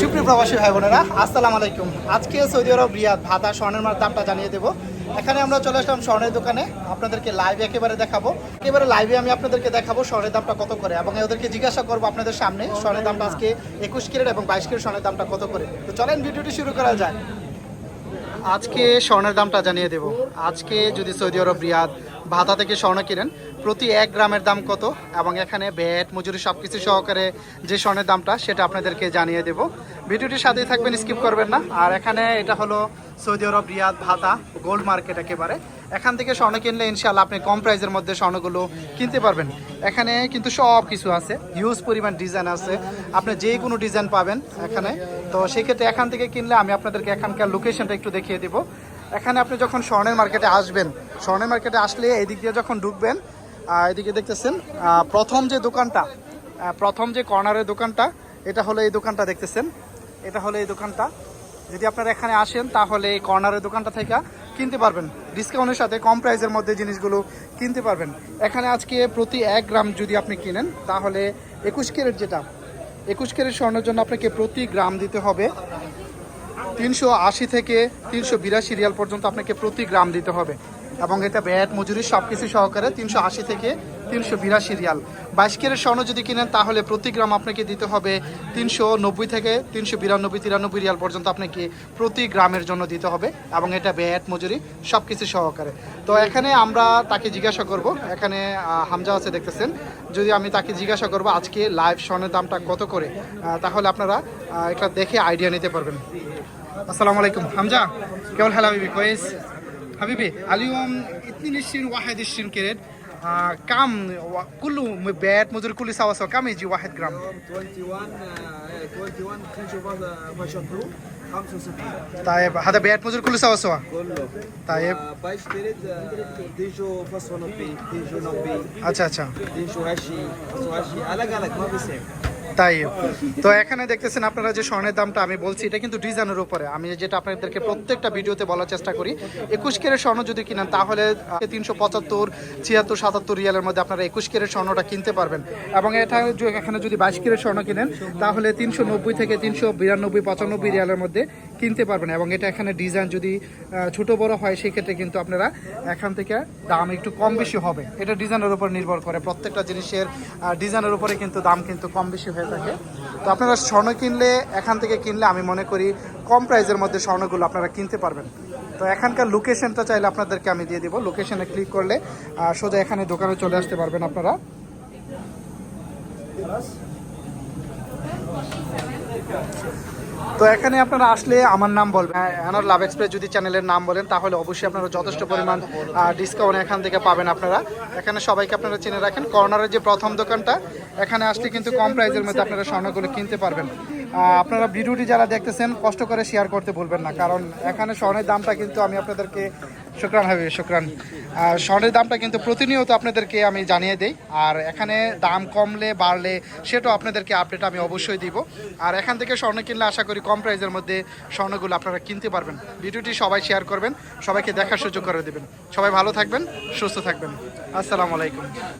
সুপ্রিয় প্রবাসী ভাই বোনেরা আসসালামু আলাইকুম। আজকে সৌদি আরব, রিয়াদ, ভাতা, স্বর্ণের মার দামটা জানিয়ে দেবো। এখানে আমরা চলে আসলাম স্বর্ণের দোকানে। আপনাদেরকে লাইভ একেবারে দেখাবো। একেবারে লাইভে আমি আপনাদেরকে দেখাবো স্বর্ণের দামটা কত করে এবং ওদেরকে জিজ্ঞাসা করব আপনাদের সামনে স্বর্ণের দামটা আজকে একুশ ক্যারেট এবং বাইশ ক্যারেট স্বর্ণের দামটা কত করে। তো চলেন ভিডিওটি শুরু করা যায় আজকে স্বর্ণের দামটা জানিয়ে দেব। আজকে যদি সৌদি আরব, রিয়াদ ভাতা থেকে স্বর্ণ কিনেন। প্রতি এক গ্রামের দাম কত? এবং এখানে ব্যাট, মজুরি সব কিছু সহকারে যে স্বর্ণের দামটা, সেটা আপনাদেরকে জানিয়ে দেব। ভিডিওটির সাথেই থাকবেন, স্কিপ করবেন না। আর এখানে এটা হলো সৌদি আরব রিয়াদ ভাতা, গোল্ড মার্কেট একেবারে। এখান থেকে স্বর্ণ কিনলে ইনশাল্লাহ আপনি কম প্রাইসের মধ্যে স্বর্ণগুলো কিনতে পারবেন। এখানে কিন্তু সব কিছু আছে। হিউজ পরিমাণ ডিজাইন আছে। আপনি যে কোনো ডিজাইন পাবেন এখানে। তো সেক্ষেত্রে এখান থেকে কিনলে আমি আপনাদেরকে এখানকার লোকেশনটা একটু দেখিয়ে দেবো। এখানে আপনি যখন স্বর্ণের মার্কেটে আসবেন স্বর্ণের মার্কেটে আসলে এদিক দিয়ে যখন ঢুকবেন এদিকে দেখতেছেন প্রথম যে দোকানটা প্রথম যে কর্নারের দোকানটা, এটা হলো এই দোকানটা দেখতেছেন। এটা হলো এই দোকানটা। যদি আপনারা এখানে আসেন, তাহলে এই কর্নারের দোকানটা থেকে কিনতে পারবেন। ডিসকাউন্টের সাথে কম প্রাইসের মধ্যে জিনিসগুলো কিনতে পারবেন। এখানে আজকে প্রতি এক গ্রাম যদি আপনি কিনেন, তাহলে একুশ ক্যারেট যেটা, একুশ ক্যারেট স্বর্ণের জন্য আপনাকে প্রতি গ্রাম দিতে হবে। তিনশো আশি থেকে তিনশো বিরাশি রিয়াল পর্যন্ত আপনাকে প্রতি গ্রাম দিতে হবে। এবং এটা ব্যাট, মজুরি সব কিছু সহকারে তিনশো আশি থেকে তিনশো বিরাশি রিয়াল। বাইশ কেরের স্বর্ণ যদি কিনেন, তাহলে প্রতি গ্রাম আপনাকে দিতে হবে তিনশো নব্বই থেকে তিনশো বিরানব্বই, তিরানব্বই রিয়াল পর্যন্ত আপনাকে প্রতি গ্রামের জন্য দিতে হবে এবং এটা ব্যাট, মজুরি সব কিছু সহকারে। তো এখানে আমরা তাকে জিজ্ঞাসা করব, এখানে হামজা আছে দেখতেছেন। যদি আমি তাকে জিজ্ঞাসা করব আজকে লাইভ স্বর্ণের দামটা কত করে তাহলে আপনারা এটা দেখে আইডিয়া নিতে পারবেন। আসসালামু আলাইকুম। হামজা, কেমন হ্যালো বিকোয়েস حبيبي اليوم 22 21 كريت آه كم كله بيت مدر كل سوا سوا كم يجي 1 جرام؟ 21 21 فاشن برو 65 طيب هذا بيت مدر كله سوا سوا كله طيب 22 كريت ديجو فاس 190 ديجو 90 अच्छा अच्छा 380 380 अलग अलग ما بيسيم তাই। তো এখানে দেখতেছেন আপনারা যে স্বর্ণের দামটা আমি বলছি, এটা কিন্তু ডিজাইনের উপরে। আমি যেটা আপনাদেরকে প্রত্যেকটা ভিডিওতে বলার চেষ্টা করি, একুশ কেরের স্বর্ণ যদি কিনেন, তাহলে তিনশো পঁচাত্তর, ছিয়াত্তর, সাতাত্তর রিয়ালের মধ্যে আপনারা একুশ কেরের স্বর্ণটা কিনতে পারবেন। এবং এটা এখানে যদি বাইশ কেরের স্বর্ণ কিনেন, তাহলে তিনশো নব্বই থেকে তিনশো বিরানব্বই, পঁচানব্বই রিয়ালের মধ্যে কিনতে পারবেন এবং এটা এখানে ডিজাইন যদি ছোট বড় হয় সেই ক্ষেত্রে কিন্তু আপনারা এখান থেকে দাম একটু কম বেশি হবে। এটা ডিজাইনের উপর নির্ভর করে প্রত্যেকটা জিনিসের ডিজাইনের উপরে কিন্তু দাম কিন্তু কম বেশি হয়ে থাকে। তো আপনারা স্বর্ণ কিনলে, এখান থেকে কিনলে, আমি মনে করি কম প্রাইসের মধ্যে স্বর্ণগুলো আপনারা কিনতে পারবেন। তো এখানকার লোকেশনটা চাইলে আপনাদেরকে আমি দিয়ে দিব। লোকেশনে ক্লিক করলে সোজা এখানে দোকানে চলে আসতে পারবেন আপনারা। তো এখানে আপনারা আসলে আমার নাম বলবেন। অ্যানার লাভ এক্সপ্রেস যদি চ্যানেলের নাম বলেন, তাহলে অবশ্যই আপনারা যথেষ্ট পরিমাণ ডিসকাউন্ট এখান থেকে পাবেন আপনারা। এখানে সবাইকে আপনারা চিনে রাখেন কর্নারের যে প্রথম দোকানটা, এখানে আসলে কিন্তু কম প্রাইসের মধ্যে আপনারা স্বর্ণগুলো কিনতে পারবেন। আপনারা ভিডিওটি যারা দেখতেছেন, কষ্ট করে শেয়ার করতে বলবেন না, কারণ এখানে স্বর্ণের দামটা কিন্তু আমি আপনাদেরকে শুক্রান হবে শুক্রান। স্বর্ণের দামটা কিন্তু প্রতিনিয়ত আপনাদেরকে আমি জানিয়ে দেই। আর এখানে দাম কমলে বাড়লে সেটাও আপনাদেরকে আপডেট আমি অবশ্যই দিব। আর এখান থেকে স্বর্ণ কিনলে আশা করি কম প্রাইজের মধ্যে স্বর্ণগুলো আপনারা কিনতে পারবেন। ভিডিওটি সবাই শেয়ার করবেন, সবাইকে দেখার সুযোগ করে দেবেন। সবাই ভালো থাকবেন, সুস্থ থাকবেন। আসসালামু আলাইকুম।